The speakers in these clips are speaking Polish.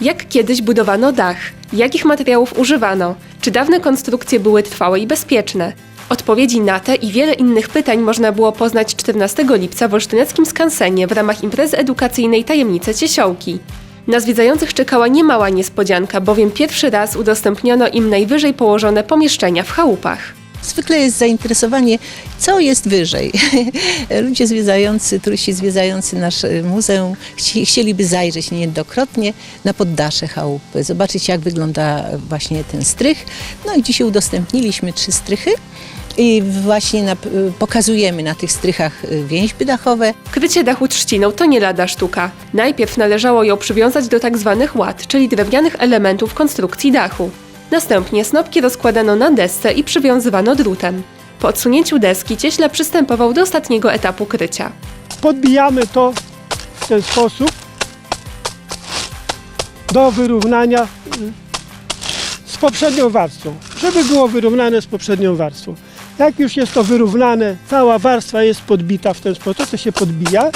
Jak kiedyś budowano dach? Jakich materiałów używano? Czy dawne konstrukcje były trwałe i bezpieczne? Odpowiedzi na te i wiele innych pytań można było poznać 14 lipca w olsztyneckim skansenie w ramach imprezy edukacyjnej Tajemnice Ciesiołki. Na zwiedzających czekała niemała niespodzianka, bowiem pierwszy raz udostępniono im najwyżej położone pomieszczenia w chałupach. Zwykle jest zainteresowanie, co jest wyżej. Ludzie zwiedzający, turyści zwiedzający nasze muzeum chci- chcieliby zajrzeć niejednokrotnie na poddasze chałupy, zobaczyć jak wygląda właśnie ten strych. No i dzisiaj udostępniliśmy trzy strychy i właśnie na, pokazujemy na tych strychach więźby dachowe, Krycie dachu trzciną to nie lada sztuka. Najpierw należało ją przywiązać do tak zwanych ład, czyli drewnianych elementów konstrukcji dachu. Następnie snopki rozkładano na desce i przywiązywano drutem. Po odsunięciu deski cieśla przystępował do ostatniego etapu krycia. podbijamy to w ten sposób do wyrównania y, z poprzednią warstwą, żeby było wyrównane z poprzednią warstwą. Jak już jest to wyrównane, cała warstwa jest podbita w ten sposób, to się podbija.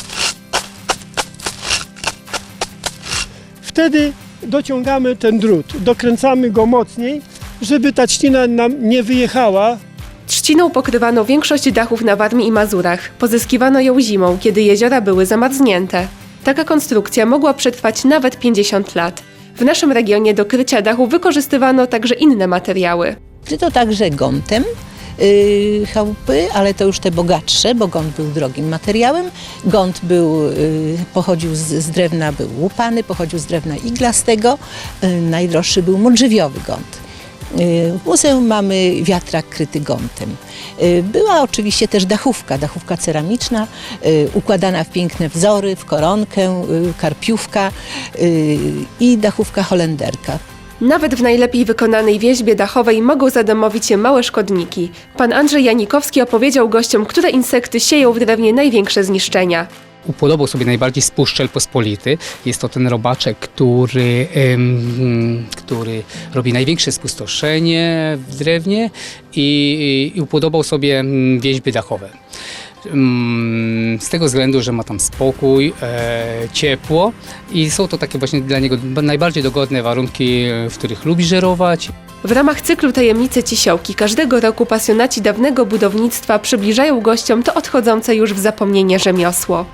Wtedy dociągamy ten drut, dokręcamy go mocniej, żeby ta trzcina nam nie wyjechała Trzciną pokrywano większość dachów na Warmii i Mazurach. Pozyskiwano ją zimą, kiedy jeziora były zamarznięte. Taka konstrukcja mogła przetrwać nawet 50 lat. W naszym regionie do krycia dachu wykorzystywano także inne materiały. Kryto także gontem yy, chałupy, ale to już te bogatsze, bo gąt był drogim materiałem. Gąt był, yy, pochodził z, z drewna, był łupany, pochodził z drewna iglastego. Yy, najdroższy był modrzewiowy. Yy, W muzeum mamy wiatrak kryty gątem. Była oczywiście też dachówka, dachówka ceramiczna, układana w piękne wzory, w koronkę, karpiówka i dachówka holenderka. Nawet w najlepiej wykonanej wieźbie dachowej mogą zadomowić się małe szkodniki. Pan Andrzej Janikowski opowiedział gościom, które insekty sieją w drewnie największe zniszczenia. upodobał sobie najbardziej spuszczel pospolity. Jest to ten robaczek, który, em, który robi największe spustoszenie w drewnie i, i upodobał sobie mm, wieźby dachowe. Z tego względu, że ma tam spokój, e, ciepło i są to takie właśnie dla niego najbardziej dogodne warunki, w których lubi żerować. W ramach cyklu Tajemnice Cisiołki każdego roku pasjonaci dawnego budownictwa przybliżają gościom to odchodzące już w zapomnienie rzemiosło.